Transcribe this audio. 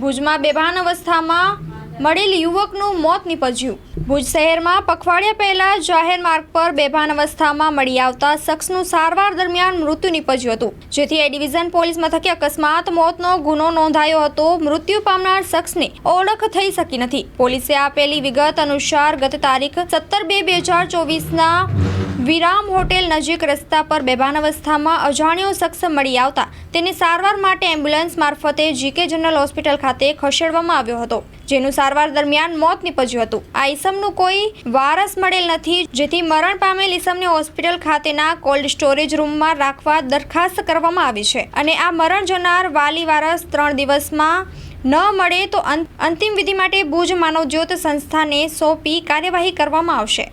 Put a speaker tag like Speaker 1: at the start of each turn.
Speaker 1: ભુજમાં બેભાન અવસ્થામાં મળેલ યુવકનું મોત નીપજ્યું. ભુજ શહેરમાં પખવાડિયા પહેલા જાહેર માર્ગ પર બેભાન અવસ્થામાં મળી આવતા શખ્સનું સારવાર દરમિયાન મૃત્યુ નીપજ્યું હતું. જેથી એ ડિવિઝન પોલીસ મથકે અકસ્માત મોતનો ગુનો નોંધાયો હતો. મૃત્યુ પામનાર શખ્સની ઓળખ થઈ શકી નથી. પોલીસે આપેલી વિગત અનુસાર ગત તારીખ સત્તર બે બે હજાર ચોવીસના વિરામ હોટેલ નજીક રસ્તા પર બેભાન અવસ્થામાં અજાણ્યો શખ્સ મળી આવતા તેને સારવાર માટે એમ્બ્યુલન્સ મારફતે જીકે જનરલ હોસ્પિટલ ખાતે ખસેડવામાં આવ્યો હતો, જેનું સારવાર દરમિયાન મોત નીપજ્યું હતું. આ ઈસમનું કોઈ વારસ મળેલ નથી, જેથી મરણ પામેલ ઈસમને હોસ્પિટલ ખાતેના કોલ્ડ સ્ટોરેજ રૂમમાં રાખવા દરખાસ્ત કરવામાં આવી છે. અને આ મરણ જનાર વાલી વારસ ત્રણ દિવસમાં ન મળે તો અંત- અંતિમ વિધિ માટે ભુજ માનવજ્યોત સંસ્થાને સોંપી કાર્યવાહી કરવામાં આવશે.